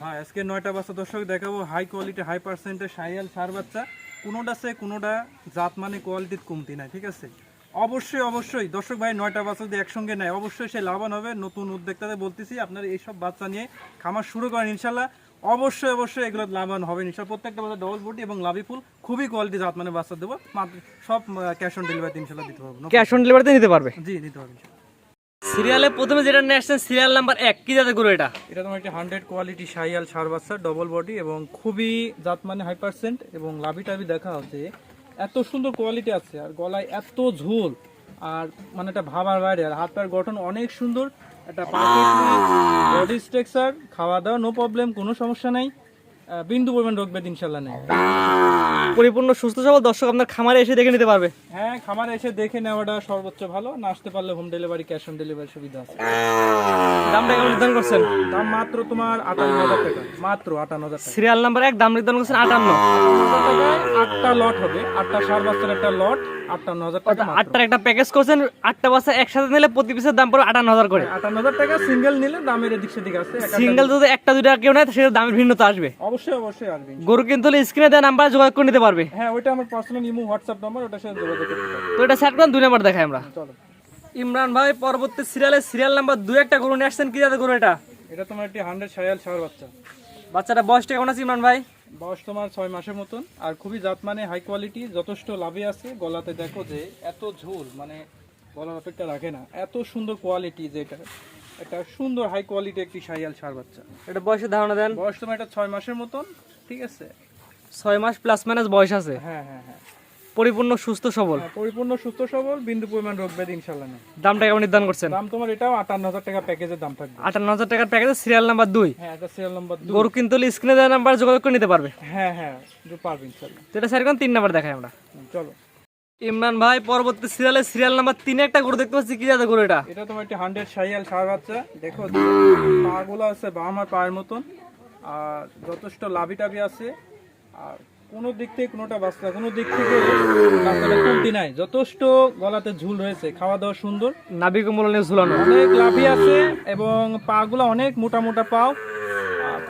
হ্যাঁ আজকে নয়টা বাচ্চা দর্শক দেখাবো হাই কোয়ালিটি হাই পার্সেন্টের সাইয়াল সার বাচ্চা। কোনোটা সে কোনোটা জাত মানে কোয়ালিটির কমতি নাই ঠিক আছে? অবশ্যই অবশ্যই। দর্শক ভাই নয়টা বাচ্চা যদি একসঙ্গে নেয় অবশ্যই সে লাভবান হবে। নতুন উদ্যোক্তাদের বলতেছি আপনারা এইসব বাচ্চা নিয়ে খামার শুরু করেন ইনশাল্লাহ অবশ্যই অবশ্যই এগুলো লাভবান হবে ইনশাল্লাহ প্রত্যেকটা বাচ্চা ডবল বডি এবং লাভি ফুল খুবই কোয়ালিটি জাত মানে বাচ্চা দেবো। সব ক্যাশ অন ডেলিভারি ইনশাল্লাহ দিতে পারব। ক্যাশ অন ডেলিভারিতে নিতে পারবে? জি দিতে পারব। সিরিয়ালে প্রথমে যেটা নিয়ে আসছেন, সিরিয়াল নাম্বার এক। কি যাতে গরু এটা? এটা তোমার একটি হান্ড্রেড কোয়ালিটি সাইয়াল সার বাচ্চা ডবল বডি এবং খুবই জাত মানে হাই পার্সেন্ট এবং লাভি টাভি দেখা হচ্ছে। এত সুন্দর কোয়ালিটি আছে আর গলায় এত ঝোল আর মানে এটা ভাবার বাইরে আর হাত পায়ের গঠন অনেক সুন্দর। একটা বডি স্ট্রাকচার খাওয়া দাওয়া নো প্রবলেম কোনো সমস্যা নাই। বিন্দু পরিমাণ রোগ ব্যাধি ইনশাল্লাহ নেই। পরিপূর্ণ সুস্থ সবল দর্শক আপনার খামারে এসে দেখে নিতে পারবে। হ্যাঁ খামারে এসে দেখে নেওয়াটা সর্বোচ্চ ভালো। না আসতে পারলে home delivery cash on delivery সুবিধা আছে। দামটা কেমন নির্ধারণ করছেন? দাম মাত্র তোমার আটান্ন হাজার টাকা। মাত্র আটান্ন হাজার টাকা। সিরিয়াল নাম্বার এক দাম নির্ধারণ করছেন আটান্ন। আটটা লট হবে। আটটা সার বাচ্চার একটা লট আটান্ন হাজার টাকা আটটার একটা প্যাকেজ করছেন আটটা বাচ্চা একসাথে নিলে প্রতি পিসের দাম পড়বে আটান্ন হাজার করে। আটান্ন হাজার টাকা সিঙ্গেল নিলে দামের এদিক সেদিক আছে। একটা- সিঙ্গেল যদি একটা দুইটা কেউ নেয় সেটা দামের ভিন্নতা আসবে। অবশ্যই অবশ্যই আসবে। গরু কিন্তু স্ক্রিনে দেওয়া নাম্বার যোগাযোগ করে নিতে পারবে? হ্যাঁ ওইটা আমার পার্সোনাল ইমো হোয়াটসঅ্যাপ নাম্বার ওটার সাথে যোগাযোগ করতে পারবে। তো এটা সেট করেন দুই নাম্বার দেখাই আমরা। চলো। ইমরান ভাই পরবর্তী সিরিয়ালে সিরিয়াল নাম্বার দুই একটা গরু নিয়ে আসছেন কি যাতে গরু এটা? এটা তোমার একটি হান্ড্রেড সায়াল সার বাচ্চা। বাচ্চাটা বয়সটা কেমন আছে ইমরান ভাই? বয়স তোমার ছয় মাসের মতন। আর খুবই জাত মানে হাই কোয়ালিটি যথেষ্ট লাভে আছে। গলাতে দেখো যে এত ঝোল মানে গলার অপেক্ষা রাখে না। এত সুন্দর কোয়ালিটি যে এটা। একটা সুন্দর হাই কোয়ালিটি একটি সাইয়াল সার বাচ্চা। এটা বয়সের ধারণা দেন। বয়স তোমার এটা ছয় মাসের মতন ঠিক আছে? ছয় মাস প্লাস মাইনাস বয়স আছে। হ্যাঁ হ্যাঁ হ্যাঁ। পরিপূর্ণ সুস্থ সবল। পরিপূর্ণ সুস্থ সবল বিন্দু পরিমাণ রোগ ব্যাধি ইনশাল্লাহ নেই। দামটা কেমন নির্ধারণ করছেন? দাম তোমার এটাও আটান্ন হাজার টাকা প্যাকেজের দাম থাকবে। আটান্ন হাজার টাকার প্যাকেজে সিরিয়াল নাম্বার দুই। হ্যাঁ এটা সিরিয়াল নম্বর দু গরু কিন্তু স্ক্রিনে দেওয়া নাম্বার যোগাযোগ করে নিতে পারবে। হ্যাঁ হ্যাঁ দু পারবে ইনশাল্লাহ তো এটা সেরকম তিন নাম্বার দেখাই আমরা। চলো। ইমরান ভাই পরবর্তী সিরিয়ালে সিরিয়াল নাম্বার তিনে একটা গরু দেখতে পাচ্ছি কি যাতে গরু এটা? এটা তোমার একটা হান্ড্রেড সাইয়াল সার বাচ্চা। দেখো পাগুলো আছে বা আমার পায়ের মতন। আর যথেষ্ট লাভি টাভি আছে। আর কোনো দিক থেকে কোনটা বাচ্চা কোন দিক থেকে বাচ্চাটা কমতি নাই। যথেষ্ট গলাতে ঝুল রয়েছে খাওয়া দাওয়া সুন্দর। নাবি কম্বল ঝুলানো। অনেক লাভি আছে এবং পাগুলো অনেক মোটা মোটা পাও।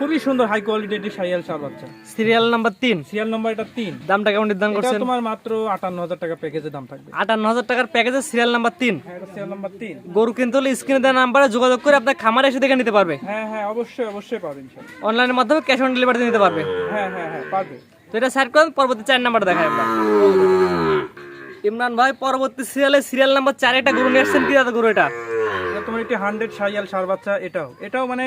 খুবই সুন্দর হাই কোয়ালিটি একটি সাইয়াল সার বাচ্চা। সিরিয়াল নাম্বার তিন? সিরিয়াল নম্বর এটা তিন। দামটা কেমন নির্ধারণ করছেন? তোমার মাত্র আটান্ন হাজার টাকা প্যাকেজের দাম থাকবে। আটান্ন হাজার টাকার প্যাকেজে সিরিয়াল নাম্বার তিন? হ্যাঁ এটা সিরিয়াল নম্বর তিন। গরু কিন্তু স্ক্রিনে দেওয়া নাম্বারে যোগাযোগ করে আপনার খামারে এসে দেখে নিতে পারবে। হ্যাঁ হ্যাঁ অবশ্যই অবশ্যই পাবেন অনলাইনের মাধ্যমে ক্যাশ অন ডেলিভারি নিতে পারবে। হ্যাঁ হ্যাঁ হ্যাঁ পারবে। তো এটা সেট করেন পরবর্তী চার নাম্বার দেখায় আমরা। ইমরান ভাই পরবর্তী সিরিয়ালে সিরিয়াল নাম্বার চার একটা গরু নিয়ে আসছেন। কি যাতে গরু এটা? একটি হান্ড্রেড সাইয়াল সার বাচ্চা এটাও। এটাও মানে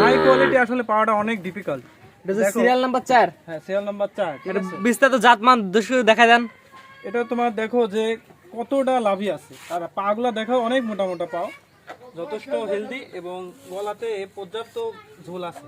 হাই কোয়ালিটি আসলে পাওয়াটা অনেক ডিফিকাল্ট এটা সিরিয়াল নাম্বার চার? হ্যাঁ সিরিয়াল নাম্বার চার? বিস্তারিত জাতমান দর্শক দেখা দেন। এটা তোমার দেখো যে কতটা লাভই আছে। আর পাগুলা দেখো অনেক মোটা মোটা পাও। যথেষ্ট হেলদি এবং গলাতে পর্যাপ্ত ঝোল আছে।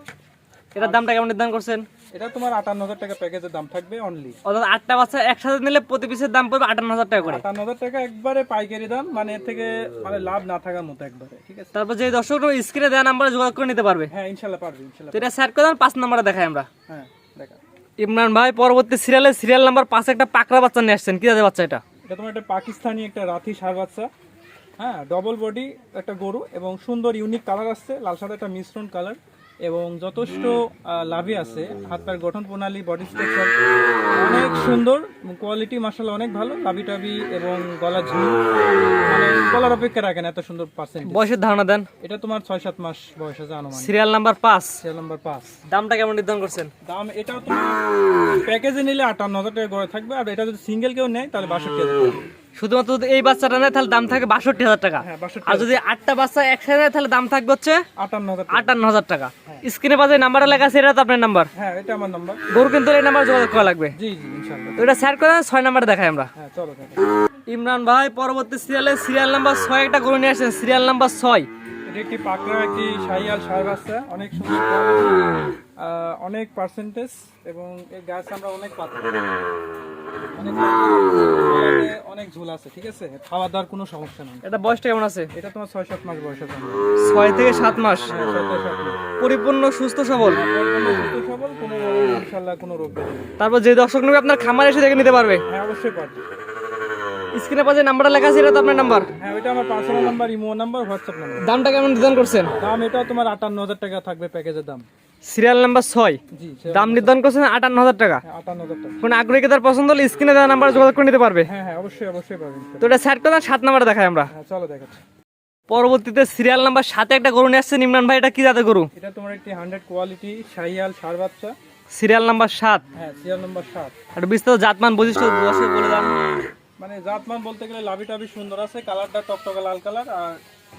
এটার দামটা কেমন নির্ধারণ করছেন? এটা তোমার আটান্ন হাজার টাকা প্যাকেজের দাম থাকবে অনলি অর্থাৎ আটটা বাচ্চা একসাথে নিলে প্রতি পিসের দাম পড়বে আটান্ন হাজার টাকা করে। আটান্ন হাজার টাকা একবারে পাইকারি দাম মানে এর থেকে মানে লাভ না থাকার মতো একবারে ঠিক আছে? তারপর যে দর্শক স্ক্রিনে দেওয়া নাম্বারে যোগাযোগ করে নিতে পারবে। হ্যাঁ ইনশাল্লাহ পারবে ইনশাল্লাহ এটা সেট করে দেন পাঁচ নাম্বারে দেখাই আমরা। হ্যাঁ দেখা। ইমরান ভাই পরবর্তী সিরিয়ালে সিরিয়াল নাম্বার পাঁচে একটা পাকড়া বাচ্চা নিয়ে আসছেন। কি যাতে বাচ্চা এটা? এটা তোমার একটা পাকিস্তানি একটা রাথি সার বাচ্চা। হ্যাঁ ডবল বডি একটা গরু এবং সুন্দর ইউনিক কালার আসছে লাল সাদা একটা মিশ্রণ কালার এবং যথেষ্ট লাভই আছে। হাত পায়ের গঠন প্রণালী বডি স্ট্রাকচার অনেক সুন্দর কোয়ালিটি মাসাল অনেক ভালো লাভি টাবি এবং গলা ঝুল মানে গলার অপেক্ষা রাখেন এত সুন্দর পার্সেন্ট বয়সের ধারণা দেন। এটা তোমার ছয় সাত মাস বয়স আছে আনুমানিক। সিরিয়াল নাম্বার পাঁচ। সিরিয়াল নাম্বার পাঁচ। দামটা কেমন নির্ধারণ করছেন? দাম এটাও তোমার প্যাকেজে নিলে আটান্ন হাজার টাকা করে থাকবে আর এটা যদি সিঙ্গেল কেউ নেয় তাহলে বাষট্টি হাজার টাকা। শুধুমাত্র যদি এই বাচ্চাটা নেয় তাহলে দাম থাকবে বাষট্টি হাজার টাকা। হ্যাঁ আর যদি আটটা বাচ্চা একসাথে নেয় তাহলে দাম থাকবে হচ্ছে আটান্ন হাজার টাকা। টাকা। স্ক্রিনে পাশে নাম্বার লেখা আছে এটা তো আপনার নাম্বার। হ্যাঁ এটা আমার নাম্বার। গরু কিন্তু এই নাম্বার যোগাযোগ করা লাগবে। জি জি ইনশাল্লাহ তো এটা স্যার করে ছয় নাম্বারে দেখাই আমরা। হ্যাঁ চলো ইমরান ভাই পরবর্তী সিরিয়ালে সিরিয়াল নাম্বার ছয় একটা গরু নিয়ে আসছেন। সিরিয়াল নাম্বার ছয়। এটা একটি পাকড়া একটি শাহিয়াল সার বাচ্চা অনেক সুন্দর অনেক পার্সেন্টেজ এবং এই গাছ আমরা অনেক পাতা অনেক ঝোল আছে ঠিক আছে? খাওয়া দাওয়ার কোনো সমস্যা নেই। এটা বয়সটা কেমন আছে? এটা তোমার ছয় সাত মাস বয়স আছে। ছয় থেকে সাত মাস। হ্যাঁ, ছয় থেকে সাত মাস। পরিপূর্ণ সুস্থ সবল? সুস্থ সবল, কোনো ইনশাল্লাহ কোনো রোগ তারপর যে দর্শক নেবে আপনার খামার এসে দেখে নিতে পারবে। হ্যাঁ অবশ্যই পারবে। স্ক্রিনে পাশে নাম্বারটা লেখা আছে এটা তো আপনার নাম্বার? হ্যাঁ ওইটা আমার personal number imo number WhatsApp number দামটা কেমন নির্ধারণ করছেন? দাম এটা তোমার আটান্ন হাজার টাকা থাকবে প্যাকেজের দাম। সিরিয়াল নাম্বার ছয়। দাম নির্ধারণ করছেন আটান্ন হাজার টাকা। আটান্ন হাজার টাকা। কোন আগ্রহী তার পছন্দ হলে স্ক্রিনে দেওয়া নাম্বার যোগাযোগ করে নিতে পারবে। হ্যাঁ হ্যাঁ অবশ্যই অবশ্যই তো এটা সেট করে সাত নাম্বারে দেখাই আমরা। হ্যাঁ চলো দেখাচ্ছি। পরবর্তীতে সিরিয়াল নাম্বার সাথে একটা গরু নিয়ে আসছে ইমরান ভাই এটা কি জাতের গরু? এটা তোমার একটি হান্ড্রেড কোয়ালিটি শাহিয়াল সার বাচ্চা। সিরিয়াল নাম্বার সাত। হ্যাঁ সিরিয়াল নম্বর সাত। আর বিস্তারিত জাতমান বৈশিষ্ট্য দর্শক বলে দেন মানে জাতমান বলতে গেলে লাভি টাভি সুন্দর আছে কালারটা টকটকা লাল কালার আর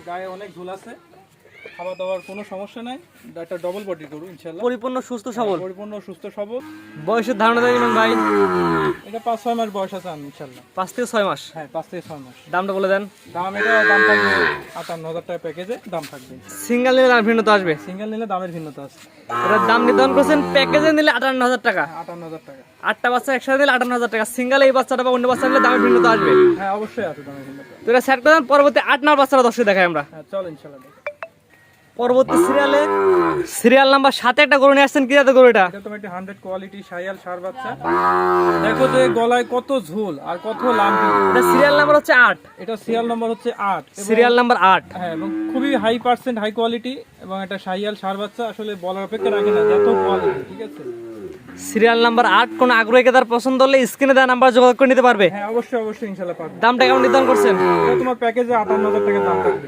গায়ে অনেক ঝুল আছে। খাওয়া দাওয়ার কোনো সমস্যা নাই। একটা ডবল বডি গরু ইনশাল্লাহ পরিপূর্ণ সুস্থ সবল। পরিপূর্ণ সুস্থ সবল। বয়সের ধারণা দেয় ভাই। এটা পাঁচ ছয় মাস বয়স আছে আমি ইনশাল্লাহ পাঁচ থেকে ছয় মাস? হ্যাঁ পাঁচ থেকে ছয় মাস। দামটা বলে দেন। দাম এটা দাম থাকবে আটান্ন হাজার টাকা প্যাকেজে দাম থাকবে। সিঙ্গেল নিলে দাম ভিন্নতা আসবে? সিঙ্গেল নিলে দামের ভিন্নতা আসবে এটার দাম নির্ধারণ করছেন প্যাকেজে নিলে আটান্ন হাজার টাকা। আটান্ন হাজার টাকা। আটটা বাচ্চা একসাথে নিলে আটান্ন হাজার টাকা। সিঙ্গেল এই বাচ্চাটা বা অন্য বাচ্চা নিলে দামের ভিন্নতা আসবে। হ্যাঁ অবশ্যই আছে দামের ভিন্নতা। তো এটা সেট করে দেন পরবর্তী আট নাম্বার বাচ্চাটা দর্শক দেখাই আমরা। হ্যাঁ চলো ইনশাল্লাহ। পরবর্তী সিরিয়ালে সিরিয়াল নাম্বার সাথে একটা গরু নিয়ে আসছেন কি জাতের গরু এটা? এটা তোমার একটি হান্ড্রেড কোয়ালিটি শাইয়াল সার বাচ্চা। দেখো যে গলায় কত ঝুল আর কত লাম্বি এটা সিরিয়াল নাম্বার হচ্ছে আট। এটা সিরিয়াল নম্বর হচ্ছে আট। সিরিয়াল নাম্বার আট। হ্যাঁ এবং খুবই হাই পার্সেন্ট হাই কোয়ালিটি এবং এটা শাইয়াল সার বাচ্চা আসলে বলার অপেক্ষা রাখে না যত কোয়ালিটি ঠিক আছে? সিরিয়াল নাম্বার আট কোন আগ্রহী তার পছন্দ হলে স্ক্রিনে দেওয়া নাম্বার যোগাযোগ করে নিতে পারবে। হ্যাঁ অবশ্যই অবশ্যই ইনশাল্লাহ পারবে। দামটা কেমন নির্ধারণ করছেন? এটা তোমার প্যাকেজে আটান্ন হাজার টাকা দাম থাকবে।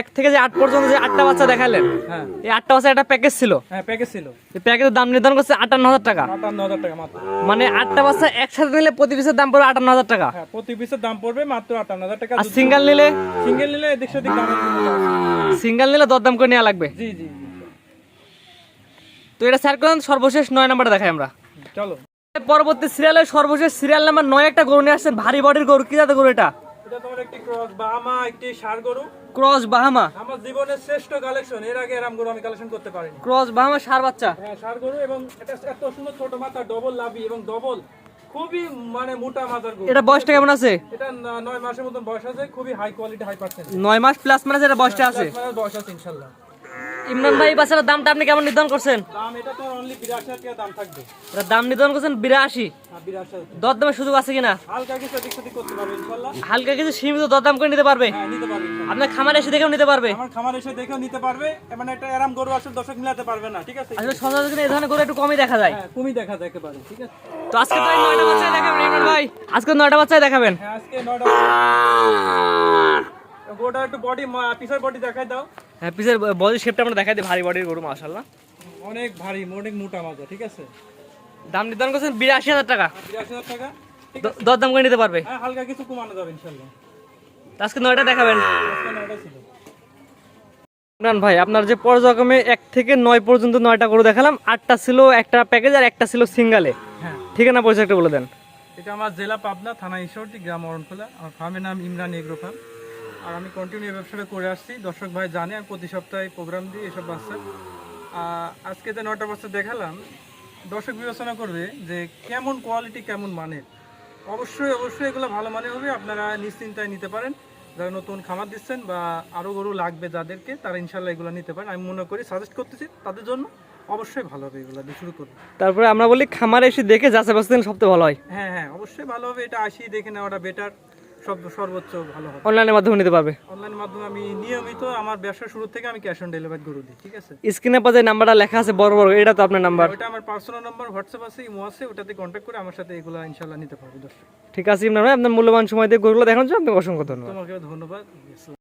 এক থেকে যে আট পর্যন্ত যে আটটা বাচ্চা দেখালেন হ্যাঁ। এই আটটা বাচ্চা একটা প্যাকেজ ছিল? হ্যাঁ প্যাকেজ ছিল। এই প্যাকেজের দাম নির্ধারণ করছে আটান্ন হাজার টাকা। আটান্ন হাজার টাকা মাত্র। মানে আটটা বাচ্চা একসাথে নিলে প্রতি পিসের দাম পড়বে আটান্ন হাজার টাকা। হ্যাঁ প্রতি পিসের দাম পড়বে মাত্র আটান্ন হাজার টাকা। আর সিঙ্গেল নিলে? সিঙ্গেল নিলে এদিক সেদিক সিঙ্গেল নিলে দরদাম করে নেওয়া লাগবে। জি জি তো এটা স্যার করেন সর্বশেষ নয় নাম্বারটা দেখাই আমরা। চলো। পরবর্তী সিরিয়ালের সর্বশেষ সিরিয়াল নাম্বার নয় একটা গরু নিয়ে আসছেন। ভারী বডির গরু কি জাতের গরু এটা? এটা তোমার একটি ক্রস বাহামা একটি সার গরু। ক্রস বাহামা? আমার জীবনের শ্রেষ্ঠ কালেকশন এর আগে এরাম গরু আমি কালেকশন করতে পারিনি। ক্রস বাহামা সার বাচ্চা? হ্যাঁ সার গরু এবং এটা এত সুন্দর ছোট মাথা ডবল লাভি এবং ডবল খুবই মানে মোটা গরু। এটা বয়সটা কেমন আছে? এটা ন- নয় মাসের মতন বয়স আছে খুবই হাই কোয়ালিটি হাই পার্সেন্ট নয় মাস প্লাস মানে বয়সটা আছে। বয়স আছে ইমরান ভাই বাসার দামটা আপনি কেমন নির্ধারণ করছেন? দাম এটা তো অনলি 82 দাম থাকবে। দাম নির্ধারণ করছেন 82 82 দর দামের সুযোগ আছে কিনা? হালকা কিছু দিক সেদিক করতে ইনশাআল্লাহ। হালকা কিছু সীমিত দর দাম করে নিতে পারবে? হ্যাঁ নিতে পারবে আপনার খামার এসে দেখেও নিতে পারবে? আমার খামার এসে দেখেও নিতে পারবে। মানে একটা আরাম গরু আসলে দর্শক মিলাতে পারবে না ঠিক আছে? আসলে কিন্তু এই ধরনের গরু একটু কমই দেখা যায়। হ্যাঁ, কমই দেখা যায় একেবারে ঠিক আছে? তো আজকে তো 9টা বাচ্চা দেখাবেন ইমরান ভাই। আজকে নয়টা বাচ্চা দেখাবেন। হ্যাঁ আজকে গোটা একটু বডি পিসের বডি দেখাই দাও। হ্যাঁ পিসের বডি শেপটা আমরা দেখাই দিই ভারী বডির গরু মাশাআল্লাহ। অনেক ভারী অনেক মোটা মাজা ঠিক আছে? দাম নির্ধারণ করছেন বিরাশি হাজার টাকা। বিরাশি হাজার টাকা? দর দাম করে নিতে পারবে? হ্যাঁ হালকা কিছু কমানো যাবে ইনশাআল্লাহ। আজকে নয়টা দেখাবেন। ইমরান ভাই আপনার যে পর্যক্রমে এক থেকে নয় পর্যন্ত নয়টা গরু দেখালাম আটটা ছিল একটা প্যাকেজ আর একটা ছিল সিঙ্গালে হ্যাঁ। ঠিকানা পরিচয় একটা বলে দেন। এটা আমার জেলা পাবনা থানা ঈশ্বরটি গ্রাম অরণখোলা। আমার ফার্মের নাম ইমরান এগ্রো ফার্ম আর আমি কন্টিনিউ এই ব্যবসাটা করে আসছি। দর্শক ভাই জানে আমি প্রতি সপ্তাহে প্রোগ্রাম দিই এসব বাচ্চা। আজকে যে নটা বাচ্চা দেখালাম দর্শক বিবেচনা করবে যে কেমন কোয়ালিটি কেমন মানের। অবশ্যই অবশ্যই এগুলো ভালো মানের হবে আপনারা নিশ্চিন্তায় নিতে পারেন। যারা নতুন খামার দিচ্ছেন বা আরও গরু লাগবে যাদেরকে তারা ইনশাল্লাহ এগুলো নিতে পারেন। আমি মনে করি সাজেস্ট করতেছি তাদের জন্য অবশ্যই ভালো হবে এগুলো দিয়ে শুরু করুন। তারপরে আমরা বলি খামারে এসে দেখে যাচাই বাছাই সবচেয়ে ভালো হয়। হ্যাঁ হ্যাঁ অবশ্যই ভালো হবে এটা আসি দেখে নেওয়াটা বেটার সব সর্বোচ্চ ভালো হবে। অনলাইনের মাধ্যমে নিতে পারবে? অনলাইন মাধ্যমে আমি নিয়মিত আমার ব্যবসা শুরু থেকে আমি ক্যাশ অন ডেলিভারি দিই ঠিক আছে? স্ক্রিনে পাশে নাম্বারটা লেখা আছে বড় বড় এটা তো আপনার নাম্বার আমার পার্সোনাল নাম্বার হোয়াটসঅ্যাপ আছে ইমো আছে ওটাতে কন্ট্যাক্ট করে আমার সাথে এগুলো নিতে পারবে দর্শক। ঠিক আছে ইমরান ভাই আপনার মূল্যবান সময় দিয়ে গরুগুলো দেখানোর জন্য আপনাকে অসংখ্য ধন্যবাদ। তোমাকে ধন্যবাদ।